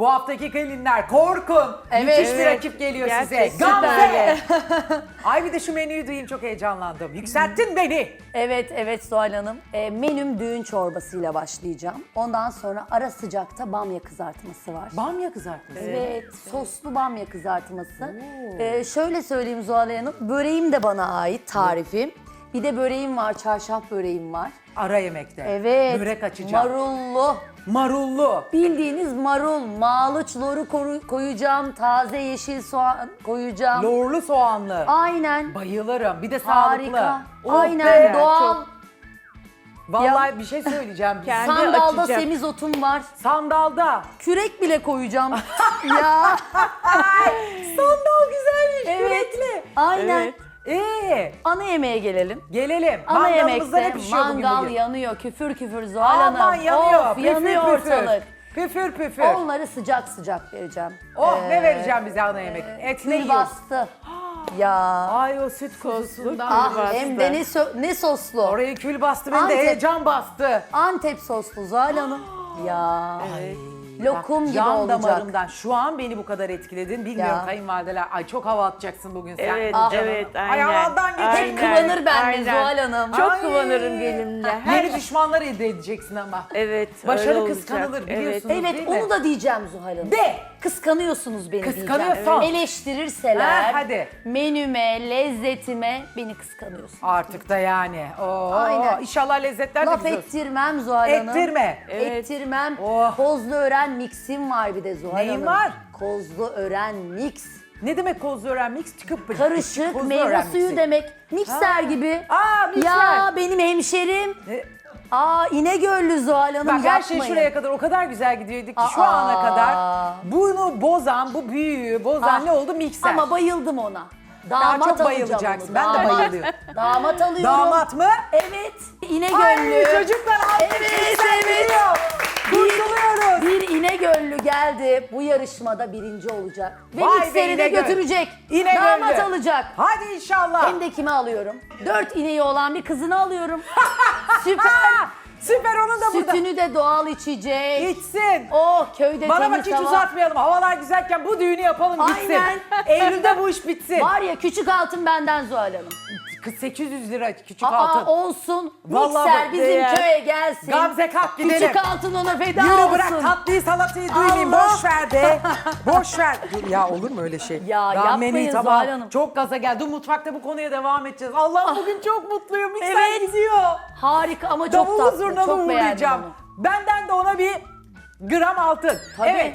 Bu haftaki gelinler korkun. Evet. Müthiş bir Evet. rakip geliyor Gerçekten. size. Gamze. Ay bir de şu menüyü duyayım çok heyecanlandım. Yükselttin beni. Evet, evet Zuhal Hanım. E, menüm düğün çorbasıyla başlayacağım. Ondan sonra ara sıcakta bamya kızartması var. Bamya kızartması. Evet, soslu bamya kızartması. E, şöyle söyleyeyim Zuhal Hanım, böreğim de bana ait tarifim. Bir de böreğim var, çarşaf böreğim var. Ara yemekte. Evet, Börek açacağım. marullu. Marullu. Bildiğiniz marul, malıç loru koru- koyacağım, taze yeşil soğan koyacağım. Lorlu soğanlı. Aynen. Bayılırım. Bir de sağlıklı. Harika. Oh Aynen be. doğal. çok- Vallahi bir şey söyleyeceğim. Kendi Sandalda açacak. semizotum var. Sandalda. Kürek bile koyacağım. ya. Sandal güzelmiş. Evet. Aynen. Evet. Ee, Ana yemeğe gelelim. gelelim. Ana Mangalımızda ne yemekte pişiyor bugün mangal bugün? yanıyor, küfür küfür Zuhal Hanım. Aman yanıyor. Of, püfür yanıyor püfür. ortalık. Püfür püfür. Onları sıcak sıcak vereceğim. Oh ne Ee, vereceğim bize ana yemek? Et ne Kül yiyorsun? bastı. ya. Ay o süt kuzusundan. Ah bastı. hem de ne, so- ne soslu. Oraya kül bastı beni de Antep- heyecan bastı. Antep soslu Zuhal Hanım. ya. Lokum gibi can olacak. damarımdan şu an beni bu kadar etkiledin. Bilmiyorum Ya. kayınvalideler. Ay çok hava atacaksın bugün sen. Evet, Ah. evet, aynen. Ay havadan. Aynen, Hep kıvanır bende aynen. Zuhal Hanım. Çok Ay. kıvanırım gelinle. Her Yeni düşmanlar elde edeceksin ama. Evet, Başarı öyle olacak. kıskanılır biliyorsunuz Evet. Evet değil mi? onu da diyeceğim Zuhal Hanım. De. Kıskanıyorsunuz beni Kıskanıyorsun. diyeceğim. Eleştirirseler Ha, hadi. menüme, lezzetime beni kıskanıyorsun. Artık da yani. Oo, Aynen. İnşallah lezzetler de Laf güzel olsun. ettirmem Zuhal Hanım. Ettirme. Evet. Ettirmem. Oh. Kozlu ören mixim var bir de Zuhal Neyin Hanım. var? Kozlu ören mix. Ne demek kozlu öğren mix? Çıkıp Karışık kozlu meyve suyu mixi. demek. Mikser gibi. Aa, mikser. Ya benim hemşerim. E, Aa İnegöllü Zuhal Hanım Bak her yapmayın. şey şuraya kadar o kadar güzel gidiyorduk ki şu Aa. ana kadar bunu bozan, bu büyüğü bozan Ah. ne oldu? Mikser. Ama bayıldım ona. Damat çok alacağım bayılacaksın. onu, Ben de damat. bayılıyorum. Damat alıyorum. Damat mı? Evet. İnegöllü. Ay çocuklar artık Evet, evet. geliyor. Kurtuluyoruz. Bir İnegöllü geldi. Bu yarışmada birinci olacak. Ve Vay be mikseri de İnegöl. götürecek. İnegöllü. Damat alacak. Hadi inşallah. Hem de kimi alıyorum? Dört ineği olan bir kızını alıyorum. Süper. Süper onun da burada. Sütünü de doğal içecek. İçsin. Oh köyde Bana temiz bak hiç hava. uzatmayalım. Havalar güzelken bu düğünü yapalım bitsin. Aynen. Eylül'de bu iş bitsin. Var ya küçük altın benden Zuhal Hanım. Kız 800 lira küçük Aa altın. olsun. Vallahi Mikser bak, bizim değer. köye gelsin. Gamze kalk gidelim. Küçük altın ona feda Yürü olsun. bırak tatlıyı salatayı duymayayım. Allah. Boş ver be. Boş ver. Dur Ya olur mu öyle şey? Ya yapmayın Zuhal. Hanım. Çok gaza geldi. Mutfakta bu konuya devam edeceğiz. Allah bugün çok mutluyum. Mikser Evet. gidiyor. Harika ama çok Davullu tatlı. zurnalı Çok beğendim uğurlayacağım. onu. Benden de ona bir gram altın. Tabii. Evet.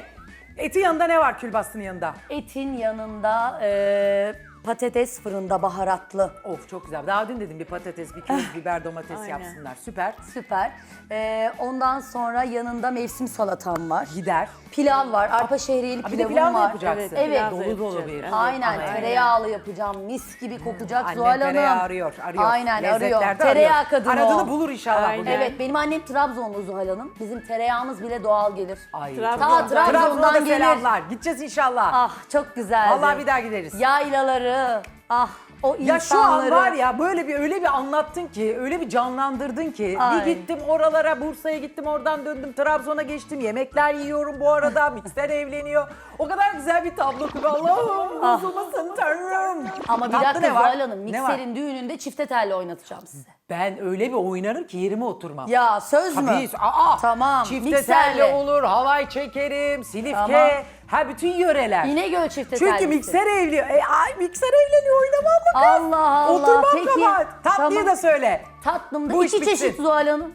Etin yanında ne var külbastının yanında? Etin yanında e, patates fırında baharatlı. Of çok güzel. Daha dün dedim bir patates, bir köz biber, domates Aynen. yapsınlar. Süper. Süper. E, ondan sonra yanında mevsim salatam var. Gider. Pilav var. Arpa şehriyeli Ha, bir de pilavım pilav mı var. yapacaksın? Evet, pilav da Dolu dolu bir. Aynen Aynen. tereyağlı yapacağım. Mis gibi kokacak Annem Zuhal Hanım. tereyağı arıyor, arıyor. Aynen arıyor. Tereyağı arıyor. kadını Aradığını o. bulur inşallah Aynen. bugün. Evet benim annem Trabzonlu Zuhal Hanım. Bizim tereyağımız bile doğal gelir. Ay, Trabzon- çok- Ta Trabzon'a da Trabzon'dan gelir. selamlar. Gideceğiz inşallah. Ah çok güzeldi. Vallahi bir daha gideriz. Yaylaları, ah o Ya şu an insanları. var ya böyle bir öyle bir anlattın ki, öyle bir canlandırdın ki. Ay. Bir gittim oralara, Bursa'ya gittim, oradan döndüm, Trabzon'a geçtim. Yemekler yiyorum bu arada, mikser evleniyor. O kadar güzel bir tablo ki Allah'ım bozulmasın tanrım. Ah. Ama bir Tatlı dakika ne var? Zuhal Hanım, Ne var? mikserin düğününde çifte telli oynatacağım size. Ben öyle bir oynarım ki yerime oturmam. Ya söz mü? Tabii. Aa, Tamam. Çifte mikserle. telli olur, halay çekerim, silifke. Tamam. Ha bütün yöreler. İnegöl çifte Çünkü tellisi. mikser evliyor. E, ay mikser evleniyor oynamam mı kız? Allah Allah. Oturmam Peki. kabahat. Tatlıyı Tamam. da söyle. Tatlımda Bu iş iki bitsin. çeşit Zuhal Hanım.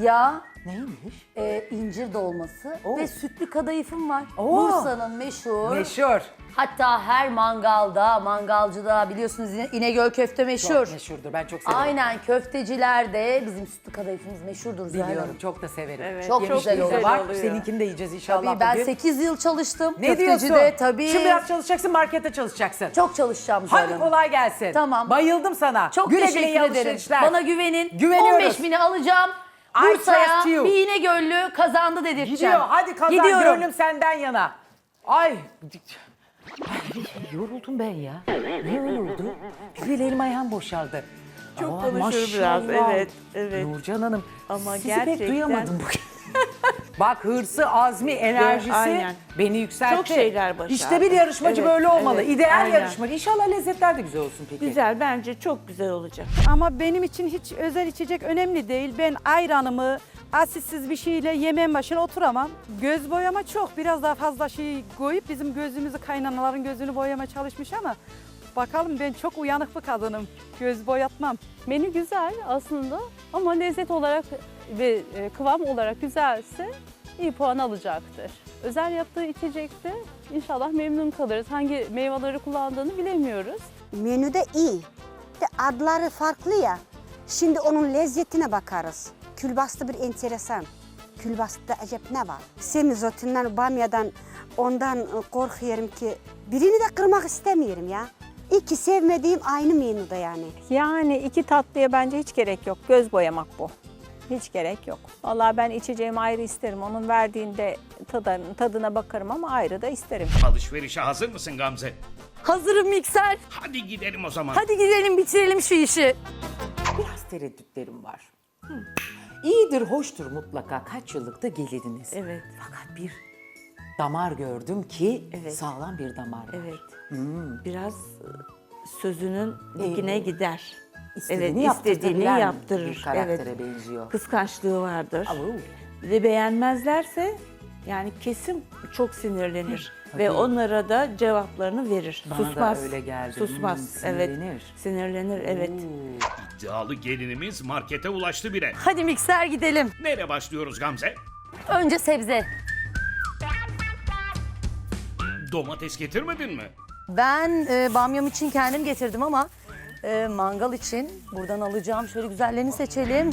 Ya Neymiş? e, incir dolması Oo. ve sütlü kadayıfım var. Oo. Bursa'nın meşhur. Meşhur. Hatta her mangalda, mangalcıda biliyorsunuz İne- İnegöl köfte meşhur. Çok meşhurdur. Ben çok severim. Aynen köftecilerde bizim sütlü kadayıfımız meşhurdur Zuhal Biliyorum. Çok da severim. Evet, Çok güzel Yemişliğim de olur. var. oluyor. Seninkini de yiyeceğiz inşallah Tabii ben bugün. 8 yıl çalıştım. Ne diyorsun? Köftecide tabii. Şimdi biraz çalışacaksın, markete çalışacaksın. Çok çalışacağım Hadi Hanım. kolay gelsin. Tamam. Bayıldım sana. Çok güle teşekkür güle ederim. Bana güvenin. Güveniyoruz. 15 bini alacağım. I trust Bursa'ya you. bir İnegöllü kazandı dedirteceğim. Gidiyor. Hadi kazan. Gidiyorum. Gönlüm senden yana. Ay. Ay yoruldum ben ya. Niye öyle oldu? Bir elim ayağım boşaldı. Çok Aa, konuşur biraz, maşallah. evet, evet. Nurcan Hanım Ama sizi gerçekten- pek duyamadım bugün. Bak hırsı, azmi, enerjisi aynen. beni yükseltti. Çok şeyler başardı. İşte bir yarışmacı Evet, böyle olmalı. evet, İdeal aynen. yarışmacı. İnşallah lezzetler de güzel olsun peki. Güzel bence çok güzel olacak. Ama benim için hiç özel içecek önemli değil. Ben ayranımı asitsiz bir şeyle yemeğin başına oturamam. Göz boyama çok. Biraz daha fazla şey koyup bizim gözümüzü kaynanaların gözünü boyama çalışmış ama bakalım ben çok uyanık bir kadınım. Göz boyatmam. Menü güzel aslında ama lezzet olarak ve e, kıvam olarak güzelse iyi puan alacaktır. Özel yaptığı içecekte inşallah memnun kalırız. Hangi meyveleri kullandığını bilemiyoruz. Menüde iyi. De adları farklı ya. Şimdi onun lezzetine bakarız. Külbastı bir enteresan. Külbastıda acep ne var? Semizotundan, bamyadan ondan e, korkuyorum ki birini de kırmak istemiyorum ya. İki sevmediğim aynı menüde yani. Yani iki tatlıya bence hiç gerek yok. Göz boyamak bu. Hiç gerek yok. Vallahi ben içeceğimi ayrı isterim. Onun verdiğinde tadına, tadına bakarım ama ayrı da isterim. Alışverişe hazır mısın Gamze? Hazırım mikser. Hadi gidelim o zaman. Hadi gidelim bitirelim şu işi. Biraz tereddütlerim var. İyidir, hoştur mutlaka. Kaç yıllık da geliriniz. Evet. Fakat bir damar gördüm ki Evet. sağlam bir damar var. Evet. Biraz e, sözünün dikine gider. İstediğini evet, istediğini yaptırır. Bir karaktere evet. benziyor. Kıskançlığı vardır. Au. Ve beğenmezlerse yani kesin çok sinirlenir. Ve onlara da cevaplarını verir. Bana da Susmaz. öyle geldi. Susmaz. Hmm, evet. sinirlenir. Sinirlenir evet. İddialı gelinimiz markete ulaştı bile. Hadi mikser gidelim. Nereye başlıyoruz Gamze? Önce sebze. Domates getirmedin mi? Ben e, bamyam için kendim getirdim ama e, mangal için buradan alacağım. Şöyle güzellerini seçelim.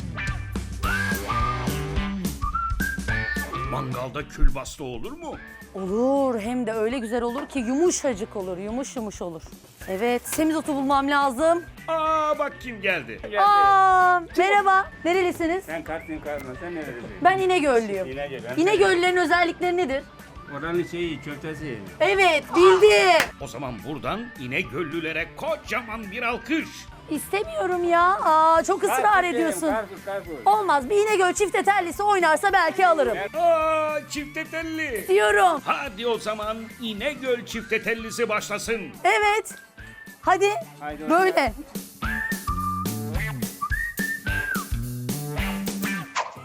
Mangalda külbastı olur mu? Olur hem de öyle güzel olur ki yumuşacık olur, yumuş yumuş olur. Evet, semizotu bulmam lazım. Aa bak kim geldi. Aa, merhaba, nerelisiniz? Sen Kartın Kartın, sen neredesin? Ben İnegöllüyüm. İnegöl, ben İnegöllülerin özellikleri nedir? Oranın şeyi, köftesi. Evet, bildi. O zaman buradan İnegöllülere kocaman bir alkış. İstemiyorum ya. Aa, çok ısrar Karpuz ediyorsun. Karpuz, karpuz. Olmaz, bir İnegöl çifte tellisi oynarsa belki alırım. Aa çifte telli. Diyorum. Hadi o zaman İnegöl çifte tellisi başlasın. Evet. Hadi, Haydi o böyle.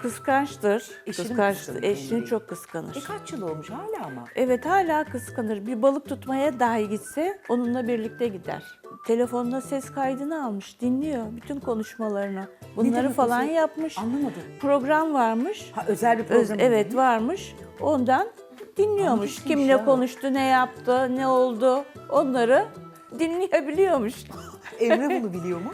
Kıskançtır. Eşini Kıskançtır. kıskanır Eşini çok kıskanır. E kaç yıl olmuş hala ama? Evet hala kıskanır. Bir balık tutmaya dahi gitse onunla birlikte gider. Telefonda ses kaydını almış, dinliyor bütün konuşmalarını. Bunları demek falan o? yapmış. Anlamadım. Program varmış. Ha özel bir Öz- program. evet varmış. Ondan dinliyormuş. ilginç Kimle ya. konuştu, ne yaptı, ne oldu onları dinleyebiliyormuş. Emre bunu biliyor mu?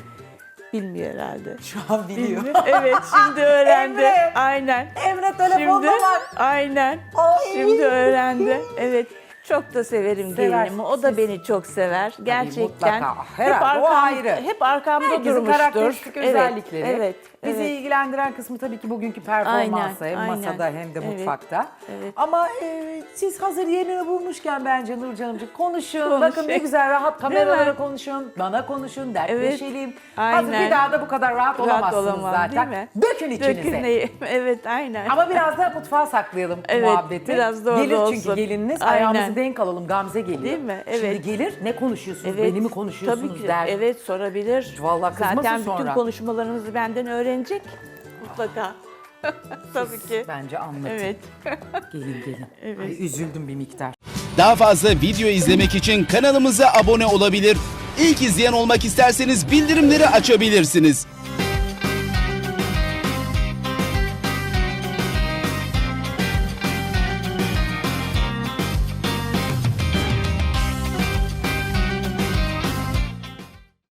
Bilmiyor herhalde. Şu an biliyor. evet şimdi öğrendi. Emre! Aynen. Emre telefonda Şimdi, var. aynen. Ay. Şimdi öğrendi. Evet. Çok da severim Sever. gelinimi. O da beni çok sever. Gerçekten. mutlaka. Herhalde, o ayrı. Hep arkamda Herkesin durmuştur. karakteristik Evet, özellikleri. Evet. Bizi evet. ilgilendiren kısmı tabii ki bugünkü performansı Aynen, hem aynen. masada hem de Evet, mutfakta. evet. Ama e, siz hazır yerini bulmuşken bence Nurcan'ımcığım konuşun. Konuşayım. Bakın ne güzel rahat kameralara mi? konuşun. Bana konuşun, dertleşelim. aynen. Hazır bir daha da bu kadar rahat, olamazsınız olamam, zaten. değil mi? Dökün içinize. Dökün neyi? Evet aynen. Ama biraz da mutfağa saklayalım Evet, muhabbeti. biraz da orada Gelir çünkü olsun. gelininiz Aynen. Denk alalım Gamze geliyor. Değil mi? Şimdi Evet. gelir ne konuşuyorsunuz Evet, beni mi konuşuyorsunuz tabii ki. der. Evet sorabilir. Vallahi kızmasın Zaten sonra. bütün konuşmalarımızı benden öğrenecek. Mutlaka. tabii ki. Bence anlatın. Evet. Gelin gelin. Ay, üzüldüm bir miktar. Daha fazla video izlemek için kanalımıza abone olabilir. İlk izleyen olmak isterseniz bildirimleri açabilirsiniz.